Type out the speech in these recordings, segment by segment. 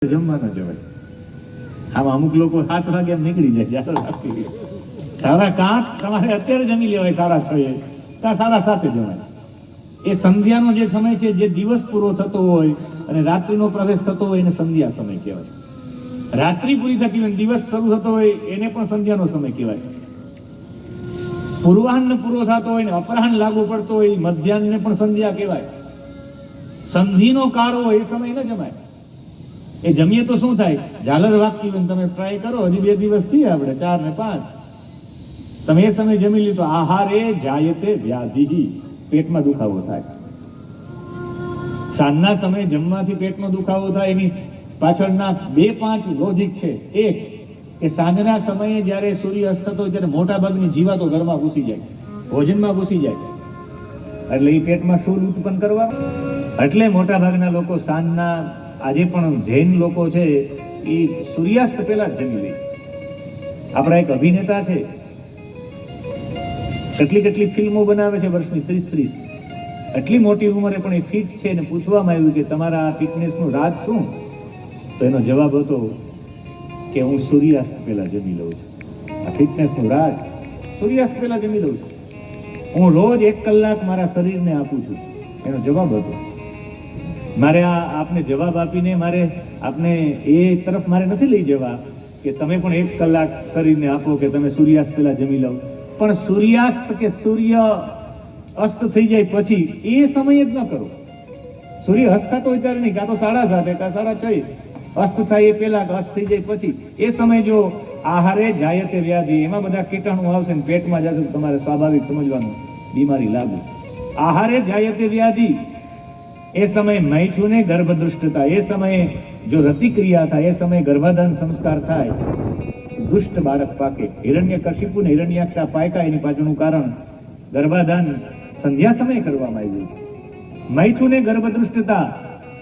જમવા જવાય આમાં અમુક લોકો સાત વાગે નીકળી જાય સાડા કાંત તમારે અત્યારે જમી લેવાય સાડા છ એ. કાં સાડા સાતે જવાય એ સંધ્યાનો જે સમય છે, જે દિવસ પૂરો થતો હોય અને રાત્રિનો પ્રવેશ થતો હોય, એને સંધ્યા સમય કહેવાય. રાત્રિ પૂરી થતી હોય દિવસ શરૂ થતો હોય, એને પણ સંધ્યાનો સમય કહેવાય. પૂર્વાહન પૂરો થતો હોય ને અપરાહન લાગુ પડતો હોય મધ્યાહને પણ સંધ્યા કહેવાય. સંધિનો કાળો હોય એ સમય ન જમાય. એ જમીએ તો શું થાય? ઝાલર વાગતી તમે ટ્રાય કરો, હજી બે દિવસ છીએ આપણે, ચાર ને પાંચ. તમે એ સમય જમી લીધો, આહારે જાયતે વ્યાધિ. પેટમાં દુખાવો થાય. સાંજના સમયે જમવાથી પેટમાં દુખાવો થાય, એની પાછળના બે પાંચ લોજિક છે. એક, કે સાંજના સમયે જ્યારે સૂર્ય અસ્ત હોય ત્યારે મોટા ભાગની જીવાતો ઘરમાં ઘૂસી જાય. ભોજનમાં ઘૂસી જાય. એટલે એ પેટમાં શૂળ ઉત્પન્ન કરવા? એટલે મોટા ભાગના લોકો સાંજના આજે પણ જૈન લોકો છે, એ સૂર્યાસ્ત પહેલા જ જમી લે. આપણા એક અભિનેતા છે. કેટલી કેટલી ફિલ્મો બનાવે છે વર્ષની ત્રીસ ત્રીસ. એટલી મોટી ઉંમરે પણ એ ફિટ છે અને પૂછવામાં આવ્યું કે તમારા આ ફિટનેસનું રાજ શું? તો એનો જવાબ હતો કે હું સૂર્યાસ્ત પહેલા જમી લઉં છું. આ ફિટનેસનું રાજ. સૂર્યાસ્ત પહેલા જમી લઉં છું. હું રોજ એક કલાક મારા શરીરને આપું છું. એનો જવાબ હતો. મારે આ આપને જવાબ આપીને મારે આપને એ તરફ મારે નથી લઈ જવા કે તમે પણ એક કલાક શરીરને આપો કે તમે સૂર્યાસ્ત પહેલાં જમી લો પણ સૂર્યાસ્ત કે સૂર્ય અસ્ત થઈ જાય પછી એ સમયે જ ન કરો. સૂર્ય અસ્ત થતો હોય ત્યારે નહીં, કાં તો સાડા સાતે, કાં સાડા છ અસ્ત થાય એ પહેલાં અસ્ત થઈ જાય પછી. એ સમય જો આહારે જાય તે વ્યાધિ, એમાં બધા કીટાણુ આવશે ને પેટમાં જશે તમારે સ્વાભાવિક સમજવાનું. બીમારી લાગુ. આહારે જાય તે વ્યાધિ એ સમયે મૈથુને ગર્ભદુષ્ટતા, એ સમયે જો રતિક્રિયા થાય, એ સમયે ગર્ભાધાન સંસ્કાર થાય, દુષ્ટ બાળક પાકે. હિરણ્ય કશિપુ ને હિરણ્યાક્ષા પાયકા, એની પાછળનું કારણ ગર્ભાધાન સંધ્યા સમયે કરવામાં આવ્યું. મૈથુને ગર્ભદુષ્ટતા,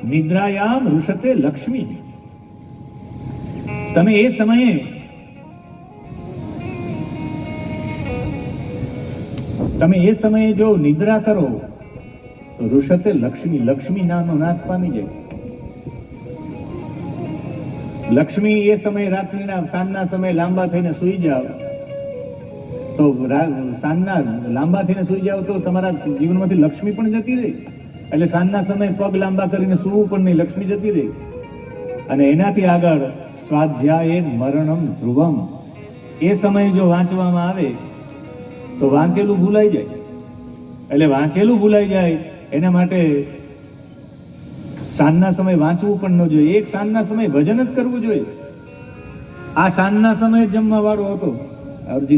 નિદ્રાયામ ઋષતે લક્ષ્મી. તમે એ સમયે તમે એ સમયે જો નિદ્રા કરો ઋષતે લક્ષ્મી લક્ષ્મી નામનો નાશ પામી જાય લક્ષ્મી એ સમયે રાત્રિના, સાંજના સમયે લાંબા થઈને સૂઈ જાવ. તો સાંજના, લાંબા થઈને સૂઈ જાવ તો તમારા જીવનમાંથી લક્ષ્મી પણ જતી રહી. એટલે સાંજના સમયે પગ લાંબા કરીને સૂવું પણ નહીં, લક્ષ્મી જતી રહે. અને એનાથી આગળ સ્વાધ્યાય મરણમ ધ્રુવમ. એ સમયે જો વાંચવામાં આવે, તો વાંચેલું ભૂલાઈ જાય. એટલે વાંચેલું ભૂલાઈ જાય એના માટે સાંજના સમય વાંચવું પણ ન જોઈએ. એક સાંજના સમય ભજન જ કરવું જોઈએ. આ સાંજના સમયે જમવા વાળો હતો. અરજી